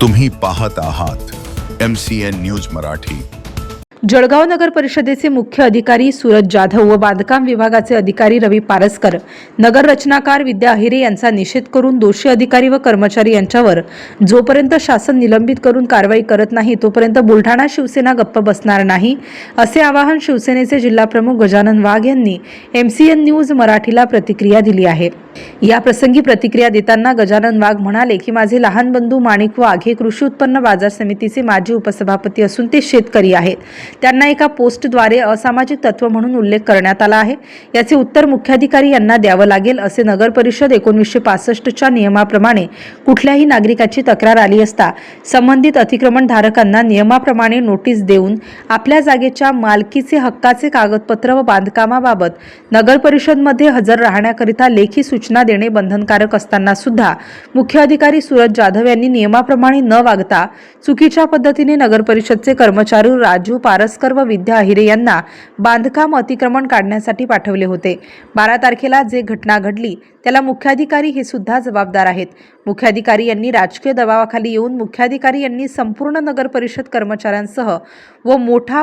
तुम्ही पाहत आहात M C N news Marathi. Jalgaon नगर परिषदेचे मुख्य अधिकारी सूरज जाधव व बांधकाम विभागाचे अधिकारी रवी पारसकर नगर रचनाकार विद्या अहिरे यांचा निषेध करून दोषी अधिकारी व कर्मचारी यांच्यावर जोपर्यंत शासन निलंबित करून कारवाई करत नाही तोपर्यंत बुलढाणा शिवसेना गप्प बसणार नाही असे आवाहन शिवसेनेचे जिल्हाप्रमुख गजानन वाघ यांनी एमसीएन न्यूज मराठीला प्रतिक्रिया दिली आहे. या प्रसंगी प्रतिक्रिया देताना गजानन वाघ म्हणाले की माझे लहान बंधू माणिक वाघ हे कृषी उत्पन्न बाजार समितीचे माजी उपसभापती असून ते शेतकरी आहेत. त्यांना एका पोस्टद्वारे असामाजिक तत्व म्हणून उल्लेख करण्यात आला आहे. याचे उत्तर मुख्याधिकारी यांना द्यावं लागेल असे नगर परिषद एकोणीसशे पासष्टच्या नियमाप्रमाणे कुठल्याही नागरिकाची तक्रार आली असता संबंधित अतिक्रमण धारकांना नियमाप्रमाणे नोटीस देऊन आपल्या जागेच्या मालकीचे हक्काचे कागदपत्र व बांधकामाबाबत नगर परिषदमध्ये हजर राहण्याकरिता लेखी सूचना सूचना देणे बंधनकारक असताना सुद्धा मुख्य अधिकारी सूरज जाधव यांनी नियमाप्रमाणे न वागता चुकीच्या पद्धतीने नगर परिषदचे कर्मचारी राजू पारस्कर व विद्या अहिरे यांना बांधकाम अतिक्रमण काढण्यासाठी पाठवले होते. बारा तारखेला जे घटना घडली त्याला मुख्याधिकारी हे सुद्धा जबाबदार आहेत. मुख्याधिकारी यांनी राजकीय दबावाखाली येऊन मुख्याधिकारी यांनी संपूर्ण नगर परिषद कर्मचाऱ्यांसह व मोठा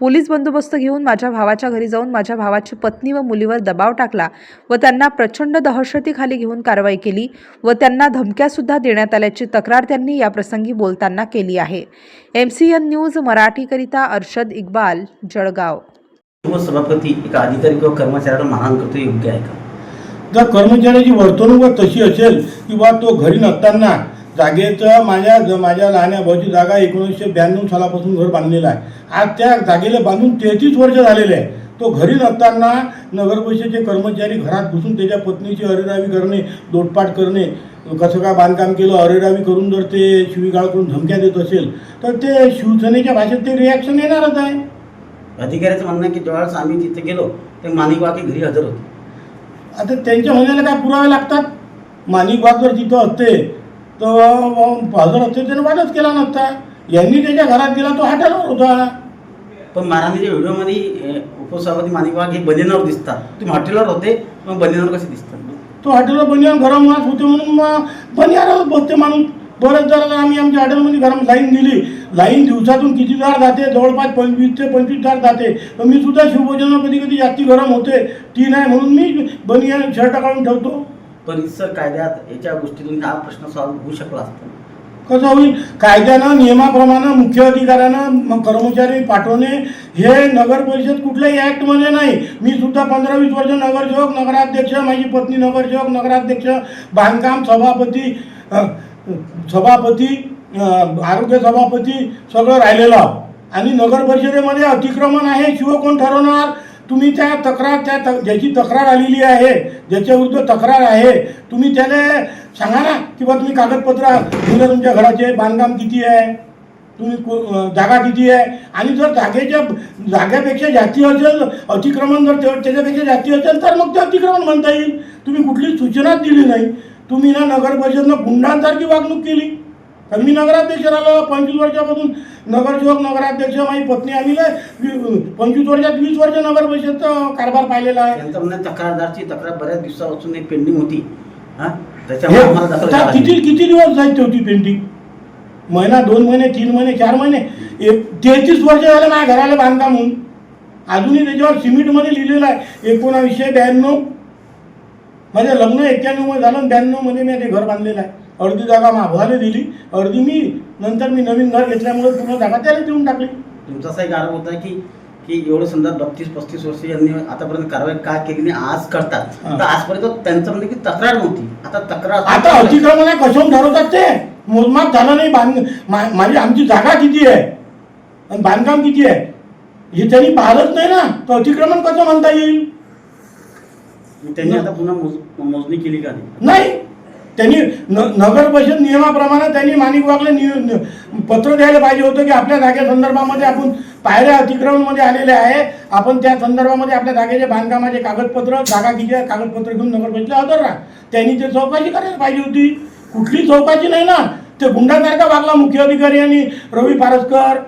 पोलीस बंदोबस्त घेऊन माझ्या भावाच्या घरी जाऊन माझ्या भावाची पत्नी व मुलीवर दबाव टाकला व त्यांना प्रचंड दहशतीखाली घेऊन कारवाई केली व त्यांना धमक्यासुद्धा देण्यात आल्याची तक्रार त्यांनी या प्रसंगी बोलताना केली आहे. एम सी एन न्यूज मराठीकरिता अर्शद इक्बाल जळगाव. सभापती एका अधिकारी किंवा कर्मचाऱ्याला मारहाण करतो योग्य आहे का? जर कर्मचाऱ्याची वर्तणूक तशी असेल किंवा तो घरी नसताना जागेचं माझ्या ज- माझ्या लहान्या भाऊची जागा एकोणीसशे ब्याण्णव सालापासून घर बांधलेलं आहे. आज त्या जागेला बांधून तेहतीस वर्ष झालेले आहे. तो घरी नसताना नगर परिषदेचे कर्मचारी घरात घुसून त्याच्या पत्नीची अरेरावी करणे लोटपाट करणे कसं काय बांधकाम केलं अरेरावी करून जर ते शिवीगाळ करून धमक्या देत असेल तर ते शिवसेनेच्या भाषेत ते रिॲक्शन येणारच आहे. अधिकाऱ्याचं म्हणणं आहे की ज्यावेळेस आम्ही तिथे गेलो ते माणिक वाघे घरी हजर होते. आता त्यांच्या म्हणण्याला काय पुरावे लागतात? माणिक वाघ जर तिथं असते तर हजर असते त्याने वादच केला नसता यांनी त्याच्या घरात गेला तो हॉटेलवर होता. पण महाराणीच्या व्हिडिओमध्ये उपसभापती माणिक वाघ हे बनियनावर दिसतात. तुम्ही हॉटेलवर होते मग बनियनावर कसे दिसतात? तो हॉटेलवर बनियान गरम मास होते म्हणून मग बनियानच बसते माणूस. बरेच जरा आम्ही आमच्या हॉटेलमध्ये गरम लाईन दिली. लाईन दिवसातून किती दार जाते? जवळपास पंचवीस ते पंचवीस दार जाते. तर मी सुद्धा शिवभोजनावर कधी कधी जास्ती गरम होते. ती नाही म्हणून मी बनियान शर्ट काढून ठेवतो. परिसर कायद्यात याच्या गोष्टीतून हा प्रश्न सॉल्व्ह होऊ शकला असतो. कसं होईल? कायद्यानं नियमाप्रमाणे मुख्य अधिकाऱ्यानं कर्मचारी पाठवणे हे नगर परिषद कुठल्याही ॲक्टमध्ये नाही. मी सुद्धा पंधरा वीस वर्ष नगरसेवक नगराध्यक्ष माझी पत्नी नगरसेवक नगराध्यक्ष बांधकाम सभापती सभापती आरोग्य सभापती सगळं राहिलेलं आणि नगर परिषदेमध्ये अतिक्रमण आहे शिव कोण ठरवणार? तुम्ही त्या तक्रार त्या त ज्याची तक्रार आलेली आहे ज्याच्याविरुद्ध तक्रार आहे तुम्ही त्याला सांगा ना किंवा तुम्ही कागदपत्र दिलं तुमच्या घराचे बांधकाम किती आहे तुम्ही को- जागा किती आहे आणि जर जागेच्या जागेपेक्षा जास्ती असेल अतिक्रमण जर त्याच्यापेक्षा जास्ती असेल तर मग ते अतिक्रमण म्हणता येईल. तुम्ही कुठली सूचनाच दिली नाही. तुम्ही ना नगर परिषदनं गुंडांसारखी वागणूक केली. कमी मी नगराध्यक्ष राहिलो पंचवीस वर्षापासून नगरसेवक नगराध्यक्ष माझी पत्नी आम्ही पंचवीस वर्षात वीस वर्ष नगर परिषदचा कारभार पाहिलेला आहे. त्यांचं म्हणणं आहे, तक्रारदारची तक्रार बऱ्याच दिवसापासून एक पेंडिंग होती. हा? त्याच्यामुळे आम्हाला दखल किती. किती दिवस जायची होती पेंटिंग महिना दोन महिने तीन महिने चार महिने? एक तेहतीस वर्ष झाले माझ्या घराला बांधकाम होऊन. अजूनही त्याच्यावर सिमेंटमध्ये लिहिलेलं आहे. एकोणावीसशे ब्याण्णव. माझं लग्न एक्क्याण्णवमध्ये झालं आणि ब्याण्णवमध्ये मी ते घर बांधलेलं आहे. अर्धी जागा मागवायला दिली. अर्धी मी नंतर मी नवीन घर घेतल्यामुळे पूर्ण जागा त्याला देऊन टाकली. तुमचा असा एक आरोप होता की की एवढं समजा बत्तीस पस्तीस वर्ष यांनी आतापर्यंत कारवाई का केली नाही आज करतात. तर आजपर्यंत त्यांचं म्हणणं की तक्रार नव्हती. आता तक्रार आता अतिक्रमण आहे कशावून ठरवतात ते. मोजमाप झालं नाही बांध माझी आमची जागा किती आहे? आणि बांधकाम किती आहे? हे त्यांनी पाहिलंच नाही ना. तर अतिक्रमण कसं म्हणता येईल? त्यांनी आता पुन्हा मोज- मोजणी केली का नाही. त्यांनी न नगर परिषद नियमाप्रमाणे त्यांनी माणिक वागले न- पत्र द्यायला पाहिजे होतं की आपल्या जागे संदर्भामध्ये आपण पायऱ्या अतिक्रमणमध्ये आलेले आहे. आपण त्या संदर्भामध्ये आपल्या जागेचे बांधकामाचे कागदपत्र जागा किती कागदपत्र घेऊन नगर परिषदेला हजर राहा. त्यांनी ते चौकशी करायला पाहिजे होती. कुठली चौकशी नाही ना. ते गुंडासारखा वागला मुख्य अधिकारी आणि रवी पारसकर.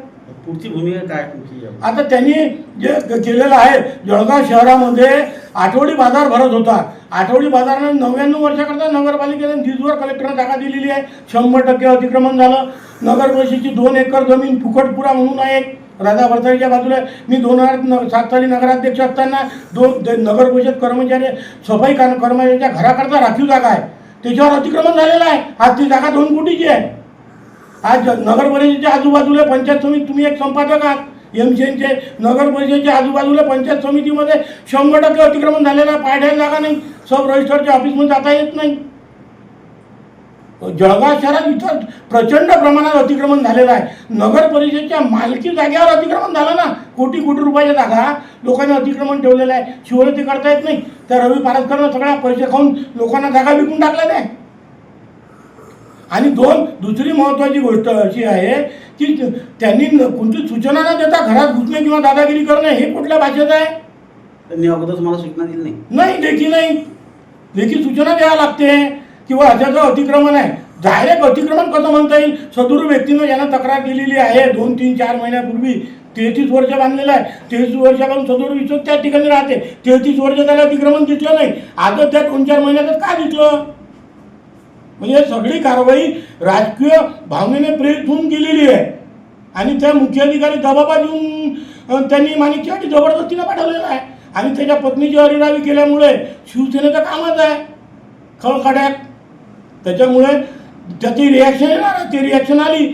पुढची भूमिका काय तुमची? आता त्यांनी जे केलेलं आहे जळगाव शहरामध्ये आठवडी बाजार भरत होता. आठवडी बाजारानं नव्याण्णव वर्षाकरता नगरपालिकेने दिसभर कलेक्टरनं जागा दिलेली आहे. शंभर टक्के अतिक्रमण झालं. नगरपरिषदेची दोन एकर जमीन फुकटपुरा म्हणून आहे. राधा भरताईच्या बाजूला मी दोन हजार न- सात साली नगराध्यक्ष असताना दोन नगर परिषद कर्मचारी सफाई काम कर्मचाऱ्यांच्या घराकरता राखीव जागा आहे. त्याच्यावर अतिक्रमण झालेलं आहे. आज ती जागा दोन कोटीची आहे. आज नगर परिषदेच्या आजूबाजूला पंचायत समिती तुम्ही एक संपादक आहात. एम सी एनचे नगर परिषदेच्या आजूबाजूला पंचायत समितीमध्ये शंभर टक्के अतिक्रमण झालेलं आहे पायढ्याला जागा नाही. सब रजिस्टरच्या ऑफिसमध्ये जाता येत नाही. जळगाव शहरात इथं प्रचंड प्रमाणात अतिक्रमण झालेलं आहे. नगर परिषदेच्या मालकी जागेवर अतिक्रमण झालं ना कोटी कोटी रुपयाच्या जागा लोकांनी अतिक्रमण ठेवलेलं आहे. शिवरती करता येत नाही. तर रवी पारसकरनं सगळ्या पैसे खाऊन लोकांना जागा विकून टाकलेल्या आहे आणि दोन दुसरी महत्त्वाची गोष्ट अशी आहे की त्यांनी कोणती सूचना न देता घरात घुसणे किंवा दादागिरी करणे हे कुठल्या भाषेत आहे? त्यांनी अगोदर तुम्हाला सूचना दिली नाही. नाही लेखी नाही. लेखी सूचना द्यावी लागते. किंवा अशाचं अतिक्रमण आहे. डायरेक्ट अतिक्रमण कसं म्हणता येईल? सदृढ व्यक्तीनं ज्यानं तक्रार केलेली आहे दोन तीन चार महिन्यापूर्वी तेहतीस वर्ष बांधलेलं आहे. तेहतीस वर्षापासून सदृढ विश्व त्या ठिकाणी राहते. तेहतीस वर्ष त्याला अतिक्रमण दिसलं नाही. आता त्या दोन चार महिन्यातच काय दिसलं? म्हणजे सगळी कारवाई राजकीय भावनेने प्रेरित होऊन केलेली आहे. आणि त्या मुख्याधिकारी दबाबा देऊन त्यांनी माणिकच्यासाठी जबरदस्तीनं पाठवलेलं आहे. आणि त्याच्या पत्नीची हरिरावी केल्यामुळे शिवसेनेचं कामच आहे. खळखड्यात. त्याच्यामुळे त्याची रिॲक्शन येणार ते ती रिॲक्शन आली.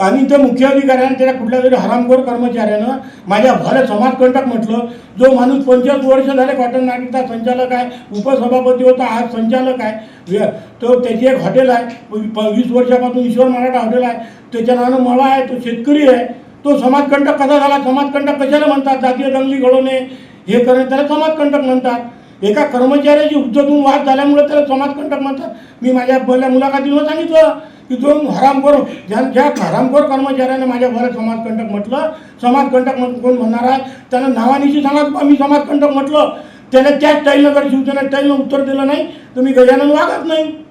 आणि त्या मुख्याधिकाऱ्यानं त्याच्या कुठल्या तरी हरामखोर कर्मचाऱ्यानं माझ्या भले समाजकंटक म्हटलं जो माणूस पंचवीस वर्ष झाले कॉटन नागरिकचा संचालक आहे उपसभापती होता आज संचालक आहे. तो त्याची एक हॉटेल आहे प- वीस वर्षापासून ईश्वर मराठा हॉटेल आहे. त्याच्या नावानं मळा आहे तो शेतकरी आहे. तो समाजकंटक कसा झाला? समाजकंटक कशाला म्हणतात? जातीय दंगली घडवणे हे करणे त्याला समाजकंटक म्हणतात. एका कर्मचाऱ्याची हुज्जतून वाद झाल्यामुळे त्याला समाजकंटक म्हणतात. मी माझ्या पहिल्या मुलाखतीवर सांगितलं की जो हरामखोर ज्या ज्या हरामखोर कर्मचाऱ्याने माझ्या घरात समाजकंटक म्हटलं समाजकंटक म्हण- कोण म्हणणार आहे? त्यानं नावानिशी सांगा की मी समाजकंटक म्हटलं. त्याने त्या टाईलनं जर शिवसेना स्टाईलनं उत्तर दिलं नाही तर मी गजानन वागत नाही.